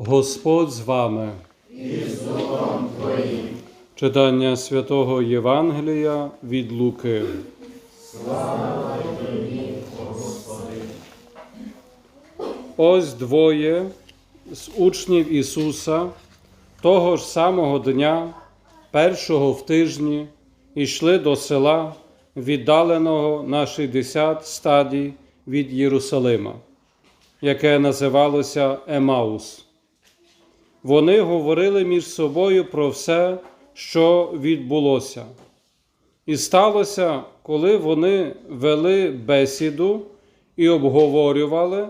Господь з вами. І з Духом Твоїм. Читання святого Євангелія від Луки. Слава тобі, Господи! Ось двоє з учнів Ісуса того ж самого дня, першого в тижні, йшли до села, віддаленого на 60 стадій від Єрусалима, яке називалося Емаус. Вони говорили між собою про все, що відбулося. І сталося, коли вони вели бесіду і обговорювали,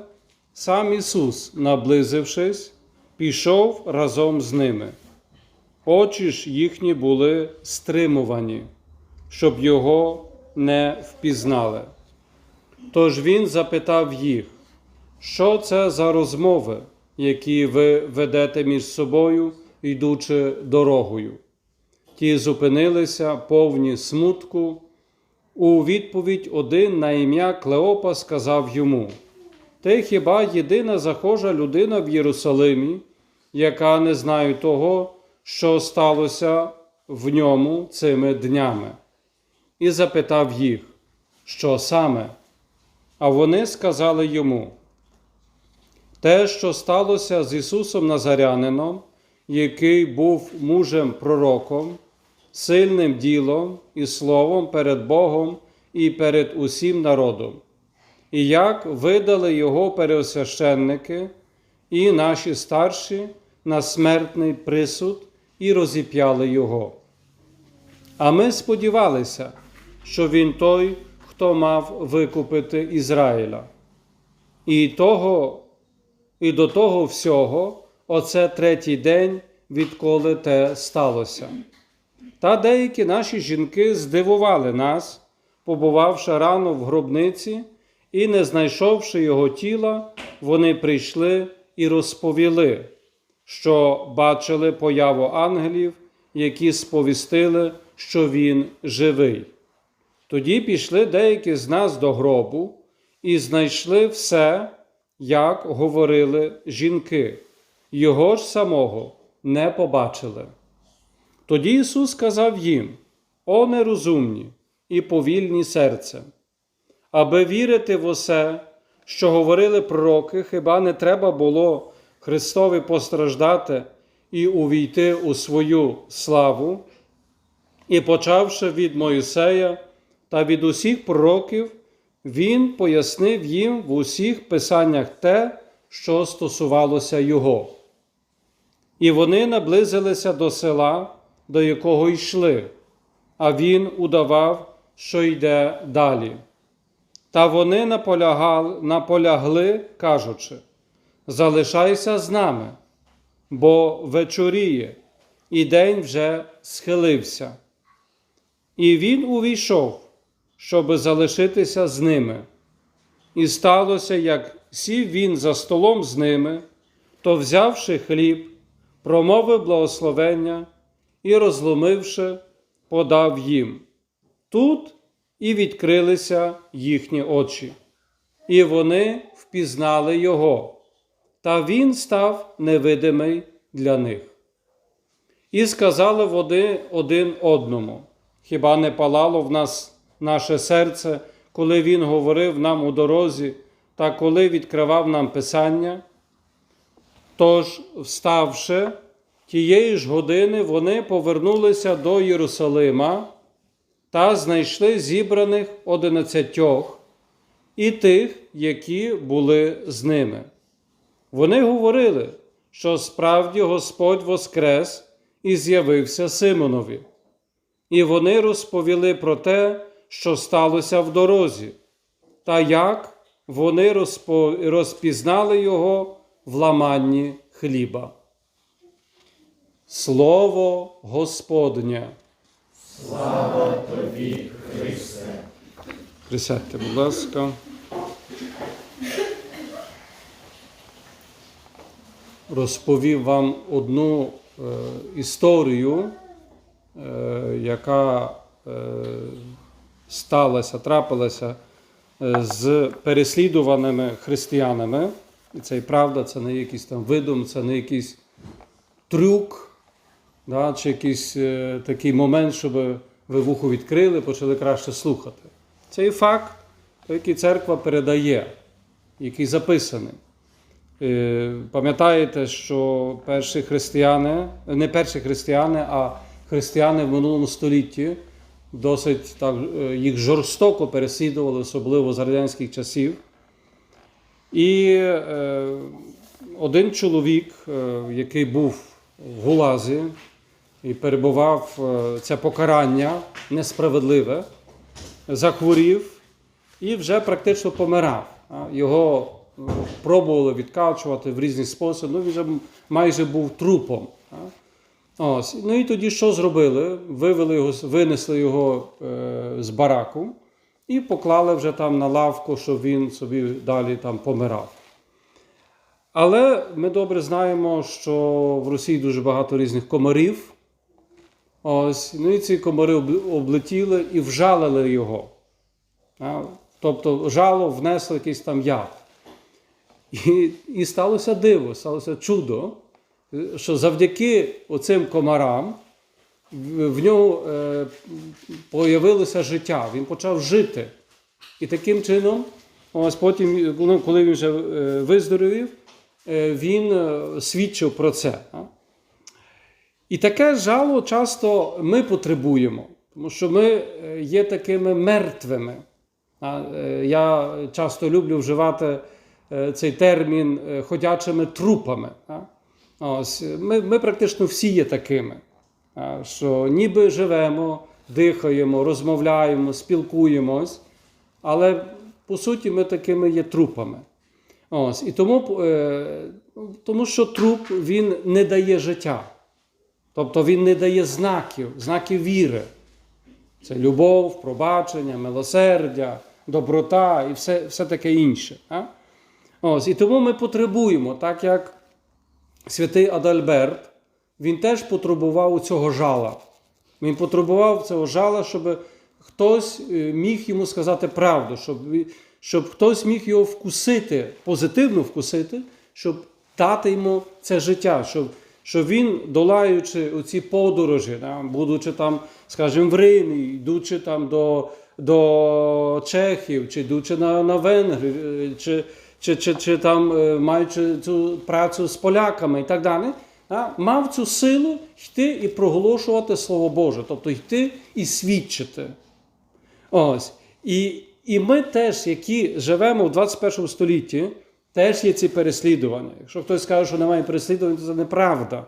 сам Ісус, наблизившись, пішов разом з ними. Очі ж їхні були стримувані, щоб його не впізнали. Тож він запитав їх, що це за розмови, які ви ведете між собою, йдучи дорогою. Ті зупинилися повні смутку. У відповідь один на ім'я Клеопа сказав йому: Ти хіба єдина захожа людина в Єрусалимі, яка не знає того, що сталося в ньому цими днями? І запитав їх, що саме? А вони сказали йому: те, що сталося з Ісусом Назарянином, який був мужем пророком, сильним ділом і словом перед Богом і перед усім народом, і як видали його переосвященники і наші старші на смертний присуд і розіп'яли його. А ми сподівалися, що він той, хто мав викупити Ізраїля. І того, і до того всього, оце третій день, відколи те сталося. Та деякі наші жінки здивували нас, побувавши рано в гробниці і, не знайшовши його тіла, вони прийшли і розповіли, що бачили появу ангелів, які сповістили, що він живий. Тоді пішли деякі з нас до гробу і знайшли все, як говорили жінки, його ж самого не побачили. Тоді Ісус сказав їм: О нерозумні і повільні серцем, аби вірити в усе, що говорили пророки, хіба не треба було Христові постраждати і увійти у свою славу, і почавши від Моїсея та від усіх пророків, Він пояснив їм в усіх писаннях те, що стосувалося Його. І вони наблизилися до села, до якого йшли, а він удавав, що йде далі. Та вони наполягали, наполягли, кажучи: Залишайся з нами, бо вечоріє, і день вже схилився. І він увійшов, щоби залишитися з ними. І сталося, як сів він за столом з ними, то, взявши хліб, промовив благословення і, розломивши, подав їм. Тут і відкрилися їхні очі, і вони впізнали його, та він став невидимий для них. І сказали вони один одному: Хіба не палало в нас наше серце, коли він говорив нам у дорозі та коли відкривав нам Писання? Тож, вставши, тієї ж години вони повернулися до Єрусалима та знайшли зібраних одинадцятьох і тих, які були з ними. Вони говорили, що справді Господь воскрес і з'явився Симонові. І вони розповіли про те, що сталося в дорозі, та як вони розпізнали його в ламанні хліба. Слово Господнє. Слава тобі, Христе! Присядьте, будь ласка. Розповів вам одну е, історію, е, яка е, сталася, трапилася е, з переслідуваними християнами І це і правда, це не якийсь там видум, це не якийсь трюк, да, чи якийсь е, такий момент, щоб ви вухо відкрили, почали краще слухати. Це і факт, який церква передає, який записаний. Е, Пам'ятаєте, що перші християни, не перші християни, а християни в минулому столітті досить так, е, їх жорстоко переслідували, особливо з радянських часів. І е, один чоловік, е, який був в Гулазі і перебував е, це покарання несправедливе, захворів і вже практично помирав. Його е, пробували відкачувати в різні способи, ну він вже майже був трупом. Ось. Ну і тоді що зробили? Вивели його, винесли його е, з бараку і поклали вже там на лавку, щоб він собі далі там помирав. Але ми добре знаємо, що в Росії дуже багато різних комарів. Ось, ну і ці комари облетіли і вжалили його. Тобто жало внесло якийсь там яд. І, і сталося диво, сталося чудо, що завдяки оцим комарам в, нього е, появилося життя, він почав жити. І таким чином, ось потім, ну, коли він вже е, виздоровів, е, він свідчив про це. І таке жало часто ми потребуємо, тому що ми є такими мертвими. Я часто люблю вживати цей термін ходячими трупами. Ось, ми, ми практично всі є такими, що ніби живемо, дихаємо, розмовляємо, спілкуємось, але по суті ми такими є трупами. Ось, і тому, е, тому що труп він не дає життя. Тобто він не дає знаків, знаків віри. Це любов, пробачення, милосердя, доброта і все, все таке інше. А? Ось, і тому ми потребуємо, так як святий Адальберт, він теж потребував цього жала. Він потребував цього жала, щоб хтось е, міг йому сказати правду, щоб, щоб хтось міг його вкусити, позитивно вкусити, щоб дати йому це життя, щоб, щоб він, долаючи оці подорожі, да, будучи там, скажімо, в Римі, йдучи там до, до Чехів, чи йдучи на, на Венгри, е, чи, чи, чи, чи там е, маючи цю працю з поляками і так далі, да, мав цю силу йти і проголошувати Слово Боже, тобто йти і свідчити. Ось. І, і ми теж, які живемо в 21 столітті, теж є ці переслідування. Якщо хтось скаже, що немає переслідувань, то це неправда.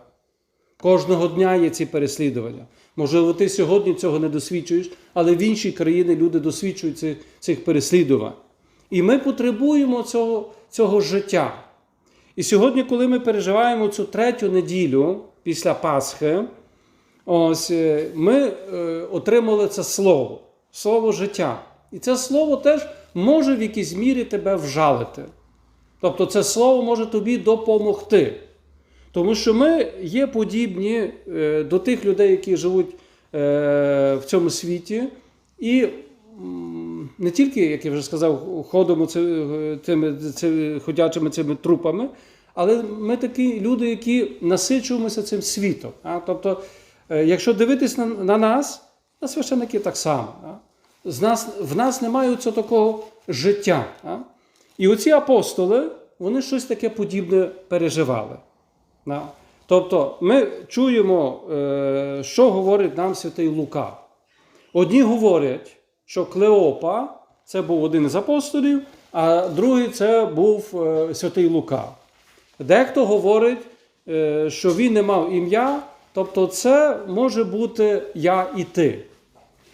Кожного дня є ці переслідування. Можливо, ти сьогодні цього не досвідчуєш, але в інші країни люди досвідчують цих переслідувань. І ми потребуємо цього, цього життя. І сьогодні, коли ми переживаємо цю третю неділю після Пасхи, ось е, ми е, отримали це слово, слово життя. І це слово теж може в якійсь мірі тебе вжалити. Тобто це слово може тобі допомогти. Тому що ми є подібні е, до тих людей, які живуть в цьому світі, і не тільки, як я вже сказав, ходимо цими, цими ходячими цими трупами, але ми такі люди, які насичуємося цим світом. А? Тобто, е, якщо дивитись на, на нас, на священники так само. А? З нас, в нас немає цього такого життя. А? І оці апостоли, вони щось таке подібне переживали. Да. Тобто ми чуємо, е, що говорить нам святий Лука. Одні говорять, що Клеопа це був один з апостолів, а другий це був е, святий Лука. Дехто говорить, е, що він не мав ім'я, тобто це може бути я і ти.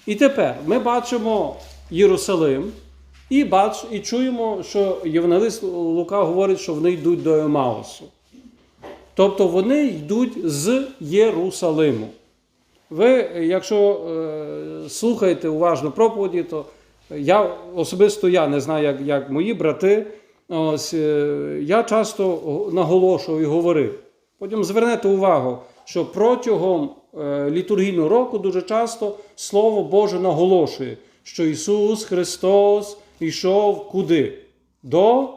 І тепер ми бачимо Єрусалим і, бач, і чуємо, що Євангелист Лука говорить, що вони йдуть до Емаусу. Тобто вони йдуть з Єрусалиму. Ви, якщо е, слухаєте уважно проповіді, то я особисто я не знаю, як, як мої брати. Ось, е, я часто наголошую і говорив. Потім звернете увагу, що протягом е, літургійного року дуже часто Слово Боже наголошує, що Ісус Христос йшов куди? До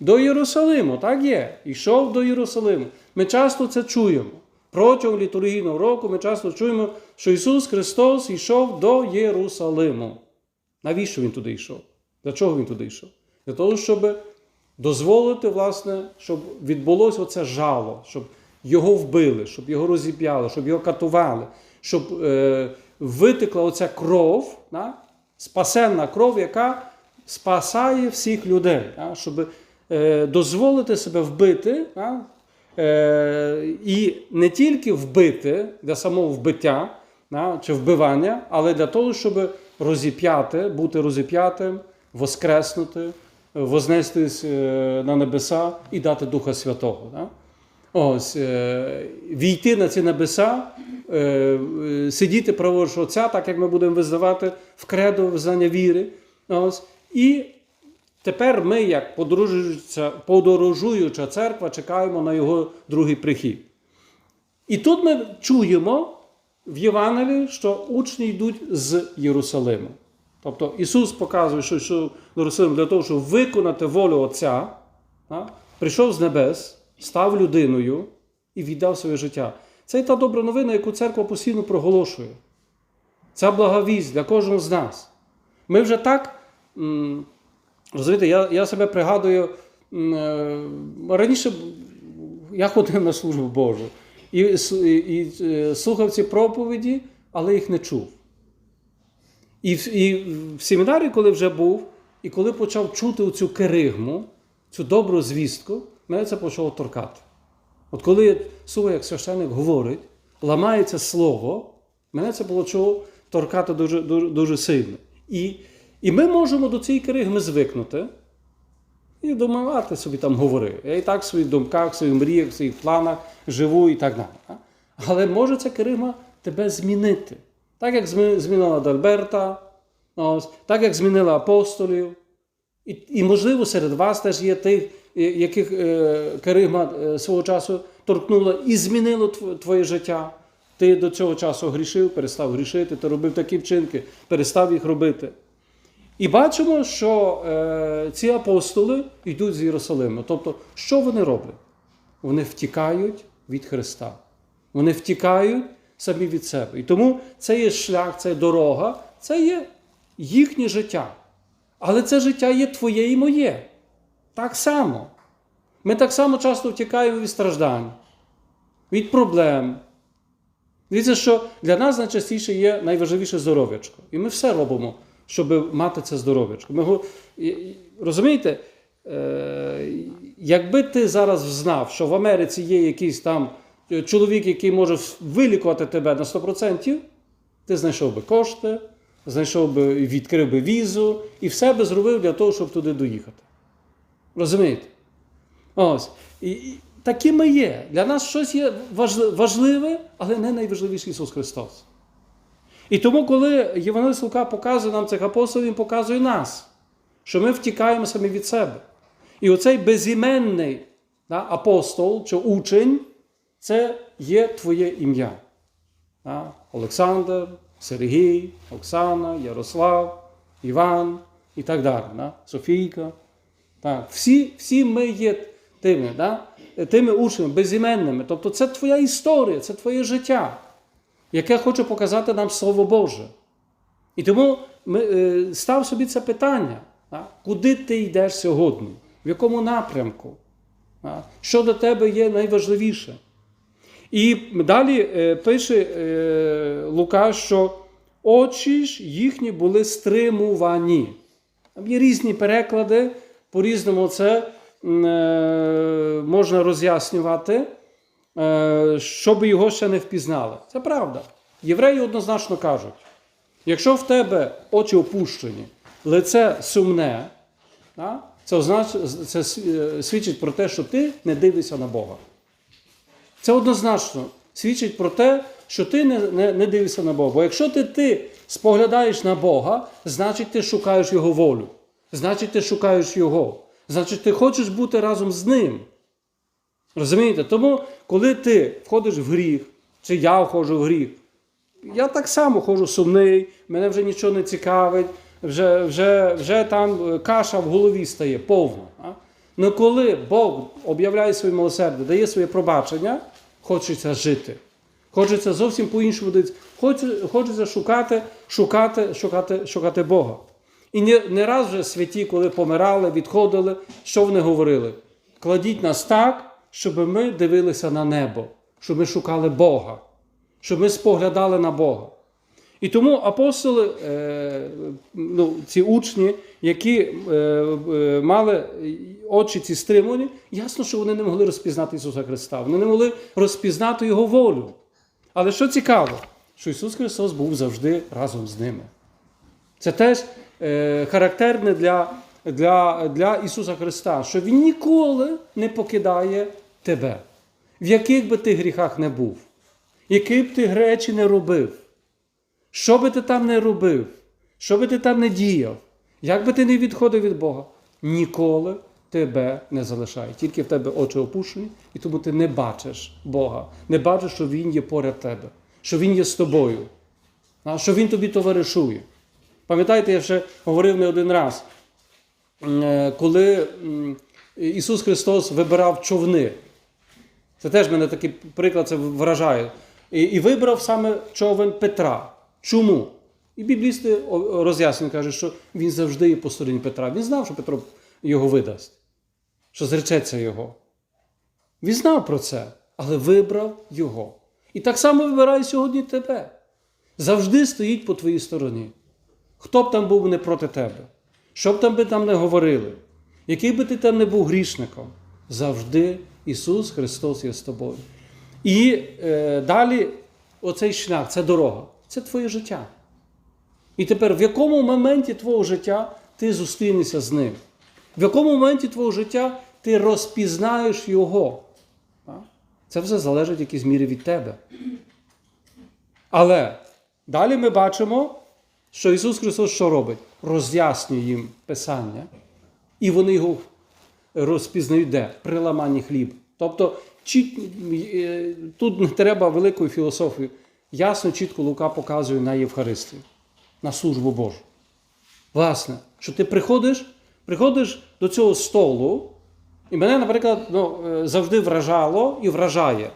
до Єрусалиму. Так є. Йшов до Єрусалиму. Ми часто це чуємо. Протягом літургійного року ми часто чуємо, що Ісус Христос йшов до Єрусалиму. Навіщо Він туди йшов? Для чого Він туди йшов? Для того, щоб дозволити, власне, щоб відбулося оце жало, щоб його вбили, щоб його розіп'яли, щоб його катували, щоб е, витекла оця кров, да? спасенна кров, яка спасає всіх людей, да? щоб е, дозволити себе вбити. Да? Е, і не тільки вбити для самого вбиття чи вбивання, але для того, щоб розіп'яти, бути розіп'ятим, воскреснути, вознестись е, на небеса і дати Духа Святого. Ось, е, війти на ці небеса, е, е, сидіти праворуч Отця, так як ми будемо визнавати в кредо визнання віри. Ось, і Тепер ми, як подорожуюча, церква, чекаємо на його другий прихід. І тут ми чуємо в Євангелії, що учні йдуть з Єрусалиму. Тобто Ісус показує, що йшов до Єрусалиму для того, щоб виконати волю Отця, прийшов з небес, став людиною і віддав своє життя. Це та добра новина, яку церква постійно проголошує. Ця благовість для кожного з нас. Ми вже так. Розумієте, я, я себе пригадую, е, раніше я ходив на службу Божу і, і, і е, слухав ці проповіді, але їх не чув. І, в- і в семінарі, коли вже був, і коли почав чути цю керигму, цю добру звістку, мене це почало торкати. От коли я як священник говорить, ламається слово, мене це почало торкати дуже, дуже, дуже сильно. І, і ми можемо до цієї керигми звикнути і думаю, а ти собі там говори. Я і так в своїх думках, в своїх мріях, в своїх планах живу і так далі. Але може ця керигма тебе змінити. Так як змінила Дальберта, так як змінила апостолів. І, і можливо, серед вас теж є тих, е, яких е, керигма е, свого часу торкнула і змінило твоє життя. Ти до цього часу грішив, перестав грішити, ти робив такі вчинки, перестав їх робити. І бачимо, що е, ці апостоли йдуть з Єрусалиму. Тобто, що вони роблять? Вони втікають від Христа. Вони втікають самі від себе. І тому це є шлях, це є дорога, це є їхнє життя. Але це життя є твоє і моє. Так само. Ми так само часто втікаємо від страждань, від проблем. Дивіться, що для нас найчастіше є найважливіше здоров'ячко. І ми все робимо, щоб мати це здоров'ячко. Ми розумієте, е, якби ти зараз знав, що в Америці є якийсь там е, чоловік, який може вилікувати тебе на 100%, ти знайшов би кошти, знайшов би, відкрив би візу і все би зробив для того, щоб туди доїхати. Розумієте? Ось. І такі ми є. Для нас щось є важливе, але не найважливіше Ісус Христос. І тому, коли Євангеліст Лука показує нам цих апостолів, Він показує нас, що ми втікаємо самі від себе. І оцей безіменний да, апостол чи учень це є твоє ім'я. Да? Олександр, Сергій, Оксана, Ярослав, Іван і так далі. Да? Софійка. Так, всі, всі ми є тими, да? тими учнями, безіменними. Тобто це твоя історія, це твоє життя, яке хоче показати нам Слово Боже. І тому ми, е, став собі це питання: да? куди ти йдеш сьогодні? В якому напрямку? Да? Що для тебе є найважливіше? І далі е, пише е, Лука, що очі ж їхні були стримувані. Там є різні переклади, по-різному це е, можна роз'яснювати, щоб його ще не впізнали. Це правда. Євреї однозначно кажуть: якщо в тебе очі опущені, лице сумне, це, це е, свідчить про те, що ти не дивишся на Бога. Це однозначно свідчить про те, що ти не, не, не дивишся на Бога. Бо якщо ти, ти споглядаєш на Бога, значить ти шукаєш Його волю. Значить, ти шукаєш Його. Значить, ти хочеш бути разом з Ним. Розумієте? Тому, коли ти входиш в гріх, чи я входжу в гріх, я так само ходжу сумний, мене вже нічого не цікавить, вже, вже, вже там е, каша в голові стає повна. Але коли Бог об'являє своє милосердя, дає своє пробачення, хочеться жити. Хочеться зовсім по-іншому дивитися. Хочеться, хочеться шукати, шукати, шукати, шукати Бога. І не, не раз вже святі, коли помирали, відходили, що вони говорили? Кладіть нас так, щоб ми дивилися на небо, щоб ми шукали Бога, щоб ми споглядали на Бога. І тому апостоли, е, ну, ці учні, які е, е, мали очі ці стримані, ясно, що вони не могли розпізнати Ісуса Христа. Вони не могли розпізнати Його волю. Але що цікаво, що Ісус Христос був завжди разом з ними. Це теж характерне для, для, для Ісуса Христа, що Він ніколи не покидає тебе, в яких би ти гріхах не був, які б ти речі не робив. Що би ти там не робив, що би ти там не діяв, як би ти не відходив від Бога, ніколи тебе не залишає. Тільки в тебе очі опущені, і тому ти не бачиш Бога, не бачиш, що Він є поряд тебе, що Він є з тобою, що Він тобі товаришує. Пам'ятаєте, я ще говорив не один раз, коли Ісус Христос вибирав човни. Це теж мене такий приклад це вражає. І, і вибрав саме човен Петра. Чому? І біблісти роз'яснюють, кажуть, що він завжди є по стороні Петра. Він знав, що Петро його видасть, що зречеться його. Він знав про це, але вибрав його. І так само вибирає сьогодні тебе. Завжди стоїть по твоїй стороні. Хто б там був не проти тебе, що б там би там не говорили, який би ти там не був грішником, завжди Ісус Христос є з тобою. І е, далі оцей шлях, це дорога, це твоє життя. І тепер в якому моменті твого життя ти зустрінешся з ним? В якому моменті твого життя ти розпізнаєш Його? Це все залежить якійсь мірі від тебе. Але далі ми бачимо, що Ісус Христос що робить? Роз'яснює їм Писання, і вони його розпізнають де? При ламанні хліб. Тобто, чіт, е, тут не треба великої філософії. Ясно, чітко Лука показує на Євхаристію, на службу Божу. Власне, що ти приходиш, приходиш до цього столу, і мене, наприклад, ну, е, завжди вражало і вражає.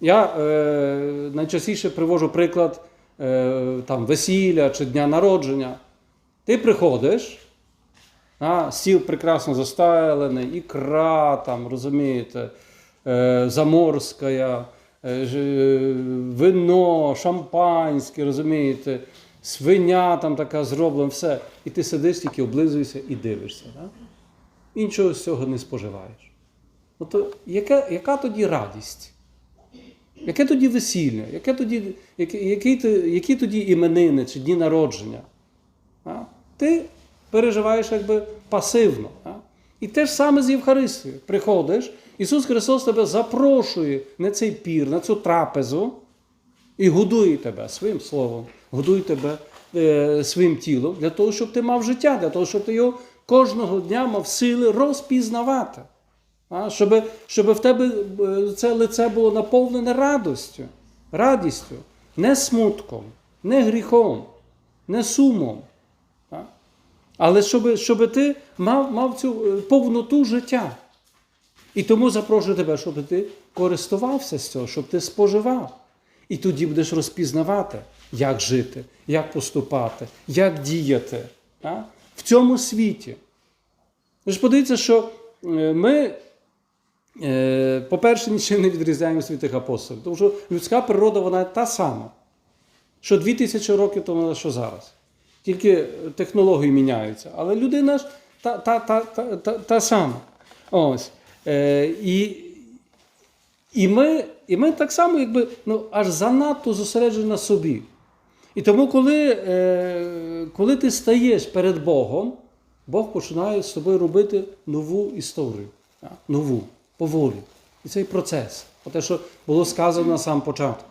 Я е, найчастіше привожу приклад е, там, весілля чи дня народження. Ти приходиш, а, стіл прекрасно застелений, ікра, там, розумієте, е, заморська, е, е, вино, шампанське, розумієте, свиня там така зроблена, все. І ти сидиш, тільки облизуєшся і дивишся. Да? Іншого з цього не споживаєш. Ну, то яка, яка тоді радість? Яке тоді весілля? Яке тоді, які, які, які тоді іменини чи дні народження? А? Ти переживаєш якби пасивно. І те ж саме з Євхаристією. Приходиш, Ісус Христос тебе запрошує на цей пір, на цю трапезу і годує тебе своїм словом, годує тебе е, своїм тілом для того, щоб ти мав життя, для того, щоб ти його кожного дня мав сили розпізнавати. А? Щоб, щоб в тебе е, це лице було наповнене радістю, радістю, не смутком, не гріхом, не сумом. Але щоб, щоб ти мав, мав цю е, повноту життя. І тому запрошую тебе, щоб ти користувався з цього, щоб ти споживав. І тоді будеш розпізнавати, як жити, як поступати, як діяти а? в цьому світі. Ви ж подивіться, що е, ми, е, по-перше, нічим не відрізняємося від тих апостолів, тому що людська природа вона та сама, що 2000 років тому, що зараз. Тільки технології міняються. Але людина ж та, та, та, та, та, та сама. Ось. Е, і, і, ми, і ми так само, якби ну, аж занадто зосереджені на собі. І тому, коли, е, коли ти стаєш перед Богом, Бог починає з тобою робити нову історію, нову, поволі. І цей процес, те, що було сказано на сам початку,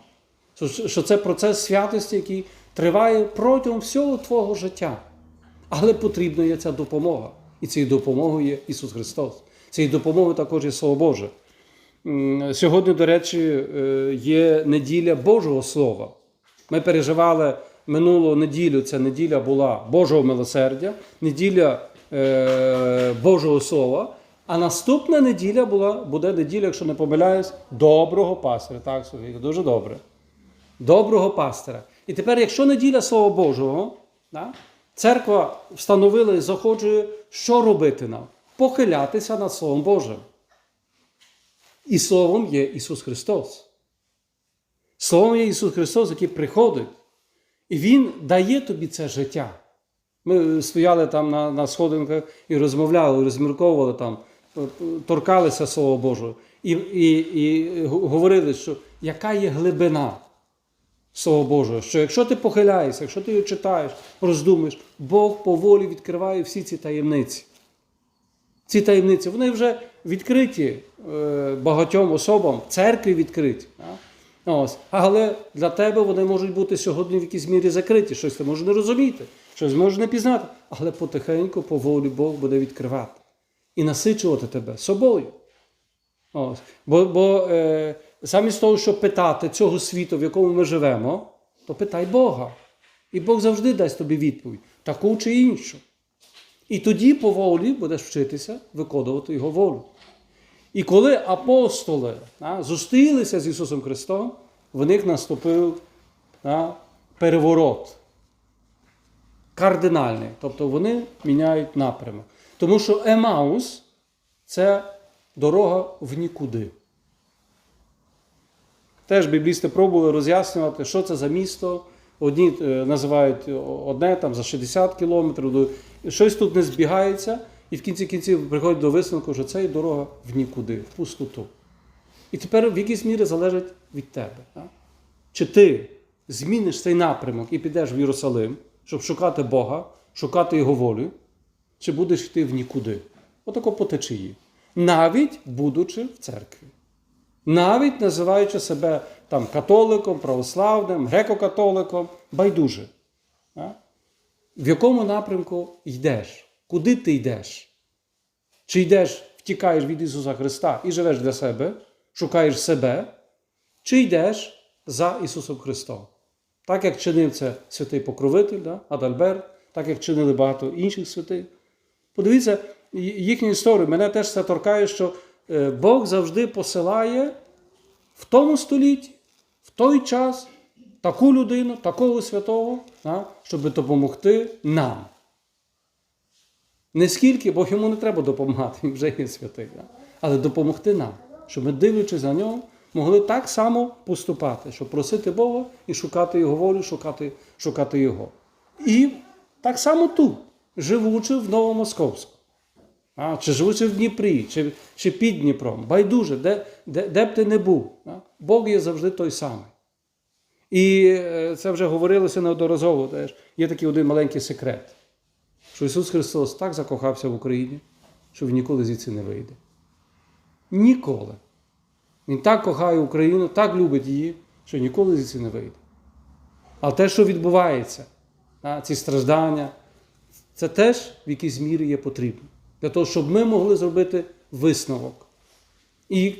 що, це процес святості, який триває протягом всього твого життя. Але потрібна є ця допомога. І цією допомогою є Ісус Христос. Цією допомогою також є Слово Боже. Сьогодні, до речі, е, є неділя Божого Слова. Ми переживали минулу неділю, ця неділя була Божого милосердя, неділя е, Божого Слова. А наступна неділя була, буде неділя, якщо не помиляюсь, доброго пастиря. Так, Софія, дуже добре. Доброго пастиря. І тепер, якщо неділя Слова Божого, да, церква встановила і заходжує, що робити нам? Похилятися над Словом Божим. І Словом є Ісус Христос. Словом є Ісус Христос, який приходить, і Він дає тобі це життя. Ми стояли там на, на сходинках і розмовляли, розмірковували там, е, торкалися Слова Божого і, і, і говорили, що яка є глибина Слова Божого, що якщо ти похиляєшся, якщо ти його читаєш, роздумаєш, Бог поволі відкриває всі ці таємниці. Ці таємниці, вони вже відкриті е, багатьом особам, церкві відкриті. Ось. Але для тебе вони можуть бути сьогодні в якійсь мірі закриті, щось ти можеш не розуміти, щось можеш не пізнати. Але потихеньку, поволі Бог буде відкривати і насичувати тебе собою. Ось. Бо, бо е, замість того, щоб питати цього світу, в якому ми живемо, то питай Бога. І Бог завжди дасть тобі відповідь, таку чи іншу. І тоді поволі будеш вчитися виконувати Його волю. І коли апостоли а, зустрілися з Ісусом Христом, в них наступив а, переворот. Кардинальний. Тобто вони міняють напрямок. Тому що Емаус це дорога в нікуди. Теж біблісти пробували роз'яснювати, що це за місто. Одні е, називають одне там за 60 кілометрів, щось тут не збігається, і в кінці кінців приходять до висновку, що це є дорога в нікуди, в пустоту. І тепер в якійсь мірі залежить від тебе. Чи ти зміниш цей напрямок і підеш в Єрусалим, щоб шукати Бога, шукати Його волю, чи будеш йти в нікуди? Отако по течії. Навіть будучи в церкві. Навіть називаючи себе там католиком, православним, греко-католиком, байдуже. В якому напрямку йдеш? Куди ти йдеш? Чи йдеш, втікаєш від Ісуса Христа і живеш для себе, шукаєш себе, чи йдеш за Ісусом Христом? Так як чинив це святий покровитель да? Адальберт, так як чинили багато інших святих. Подивіться, їхню історію. Мене теж це торкає, що Бог завжди посилає в тому столітті, в той час таку людину, такого святого, щоб допомогти нам. Не скільки, бо йому не треба допомагати, він вже є святий, але допомогти нам, щоб ми, дивлячись на нього, могли так само поступати, щоб просити Бога і шукати Його волю, шукати, шукати Його. І так само тут, живучи в Новомосковську. А, чи живучи в Дніпрі, чи, чи під Дніпром, байдуже, де, де, де б ти не був. а? Бог є завжди той самий. І е, це вже говорилося неодноразово. Є такий один маленький секрет, що Ісус Христос так закохався в Україні, що Він ніколи звідси не вийде. Ніколи. Він так кохає Україну, так любить її, що ніколи звідси не вийде. А те, що відбувається, ці страждання, це теж в якійсь мірі є потрібно. Для того, щоб ми могли зробити висновок. І,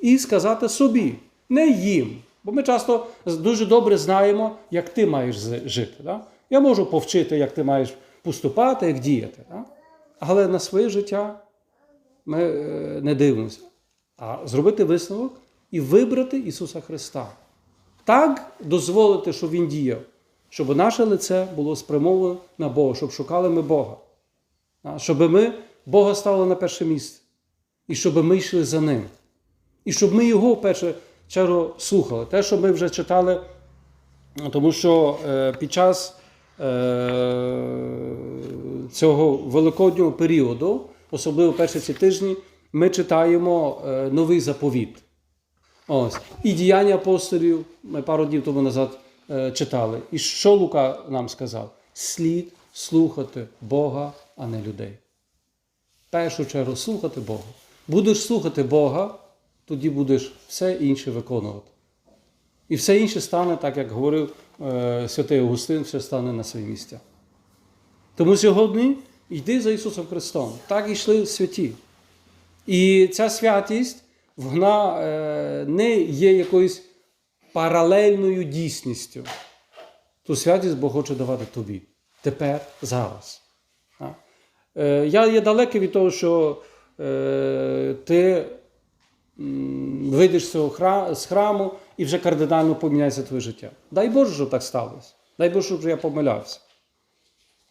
і сказати собі, не їм. Бо ми часто дуже добре знаємо, як ти маєш жити. Да? Я можу повчити, як ти маєш поступати, як діяти. Да? Але на своє життя ми е, не дивимося. А зробити висновок і вибрати Ісуса Христа. Так дозволити, щоб Він діяв, щоб наше лице було спрямоване на Бога, щоб шукали ми Бога. Щоб ми Бога ставили на перше місце. І щоб ми йшли за Ним. І щоб ми Його в першу чергу слухали. Те, що ми вже читали, тому що е, під час е, цього великоднього періоду, особливо перші ці тижні, ми читаємо е, новий заповіт. Ось. І діяння апостолів ми пару днів тому назад читали. І що Лука нам сказав? Слід слухати Бога, а не людей. В першу чергу слухати Бога. Будеш слухати Бога, тоді будеш все інше виконувати. І все інше стане, так як говорив е, святий Августин, все стане на свої місця. Тому сьогодні йди за Ісусом Христом. Так йшли святі. І ця святість вона е, не є якоюсь паралельною дійсністю. Ту святість Бог хоче давати тобі. Тепер, зараз. Е, Я є далекий від того, що е, ти вийдеш з, храму і вже кардинально поміняється твоє життя. Дай Боже, щоб так сталося. Дай Боже, щоб я помилявся.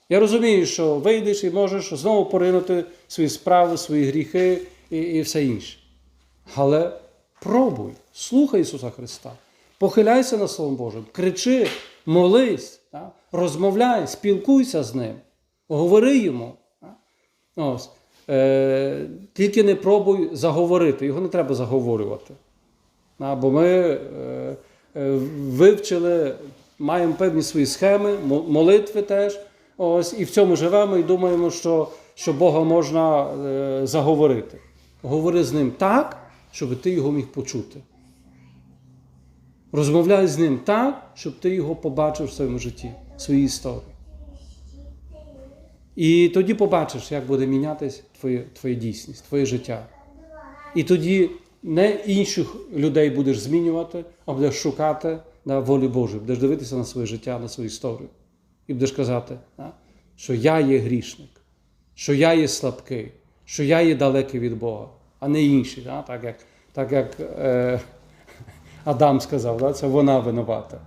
Я розумію, що вийдеш і можеш знову поринути свої справи, свої гріхи і, і все інше. Але пробуй, слухай Ісуса Христа, похиляйся на Словом Божим, кричи, молись? Розмовляй, спілкуйся з Ним, говори йому. Ось. Е, тільки не пробуй заговорити, його не треба заговорювати. А, Бо ми е, е, вивчили, маємо певні свої схеми, молитви теж. Ось, і в цьому живемо і думаємо, що, що Бога можна е, заговорити. Говори з ним так, щоб ти його міг почути. Розмовляй з ним так, щоб ти його побачив в своєму житті, в своїй історії. І тоді побачиш, як буде мінятися твоє, твоя дійсність, твоє життя. І тоді не інших людей будеш змінювати, а будеш шукати да, волі Божої, будеш дивитися на своє життя, на свою історію. І будеш казати, що я є грішник, що я є слабкий, що я є далекий від Бога, а не інші. Так як, так як е, Адам сказав, це вона винувата.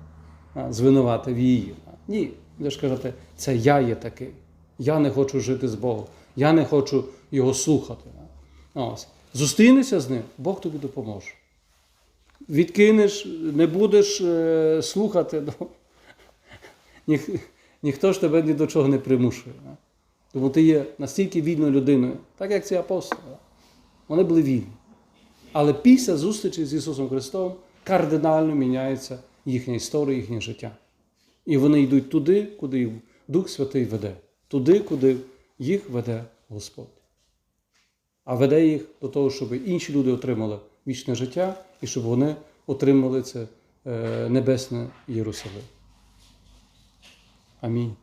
Да, звинуватив її. Ні, будеш казати, це я є такий. Я не хочу жити з Богом. Я не хочу його слухати. Ось. Зустрінешся з ним, Бог тобі допоможе. Відкинеш, не будеш е, слухати, ну, ніх, ніхто ж тебе ні до чого не примушує. Да? Тому ти є настільки вільною людиною, так як ці апостоли. Вони були вільні. Але після зустрічі з Ісусом Христом кардинально міняється їхня історія, їхнє життя. І вони йдуть туди, куди їх Дух Святий веде, туди, куди їх веде Господь а веде їх до того, щоб інші люди отримали вічне життя і щоб вони отримали це е, небесне Єрусалим. Амінь.